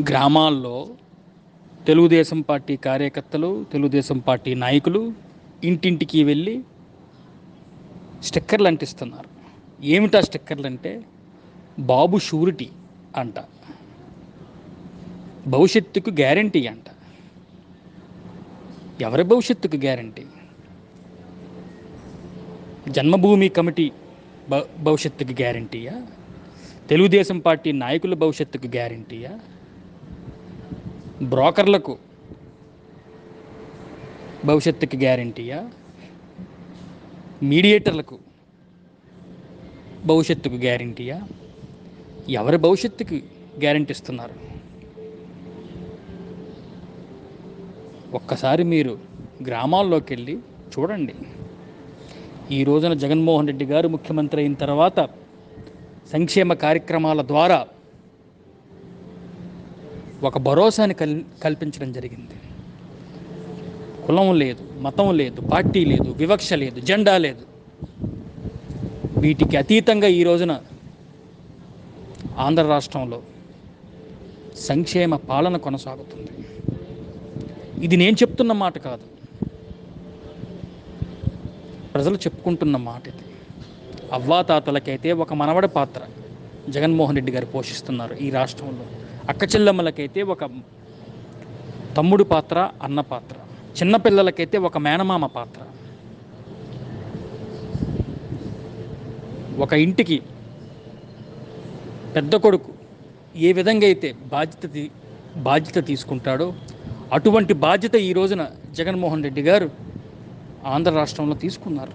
గ్రామాల్లో తెలుగుదేశం పార్టీ కార్యకర్తలు తెలుగుదేశం పార్టీ నాయకులు ఇంటింటికి వెళ్ళి స్టిక్కర్లు అంటిస్తున్నారు. ఏమిటా స్టిక్కర్లు అంటే బాబు షూరిటీ అంట. భవిష్యత్తుకు గ్యారంటీ అంట. ఎవరి భవిష్యత్తుకు గ్యారంటీ? జన్మభూమి కమిటీ భవిష్యత్తుకు గ్యారంటీయా? తెలుగుదేశం పార్టీ నాయకుల భవిష్యత్తుకు గ్యారంటీయా? బ్రోకర్లకు భవిష్యత్తుకి గ్యారంటీయా? మీడియేటర్లకు భవిష్యత్తుకు గ్యారంటీయా? ఎవరి భవిష్యత్తుకి గ్యారంటీ ఇస్తున్నారు? ఒక్కసారి మీరు గ్రామాల్లోకి వెళ్ళి చూడండి. ఈ రోజున జగన్మోహన్ రెడ్డి గారు ముఖ్యమంత్రి అయిన తర్వాత సంక్షేమ కార్యక్రమాల ద్వారా ఒక భరోసాని కల్ కల్పించడం జరిగింది. కులం లేదు మతం లేదు పార్టీ లేదు వివక్ష లేదు జెండా లేదు. వీటికి అతీతంగా ఈ రోజున ఆంధ్ర రాష్ట్రంలో సంక్షేమ పాలన కొనసాగుతుంది. ఇది నేను చెప్తున్న మాట కాదు. ప్రజలు చెప్పుకుంటున్న మాట ఇది. అవ్వాతాతలకైతే ఒక మనవడి పాత్ర జగన్మోహన్ రెడ్డి గారు పోషిస్తున్నారు ఈ రాష్ట్రంలో. అక్క చెల్లెమ్మలకైతే ఒక తమ్ముడు పాత్ర అన్న పాత్ర. చిన్నపిల్లలకైతే ఒక మేనమామ పాత్ర. ఒక ఇంటికి పెద్ద కొడుకు ఏ విధంగా అయితే బాధ్యత బాధ్యత తీసుకుంటాడో అటువంటి బాధ్యత ఈ రోజున జగన్మోహన్ రెడ్డి గారు ఆంధ్ర రాష్ట్రంలో తీసుకున్నారు.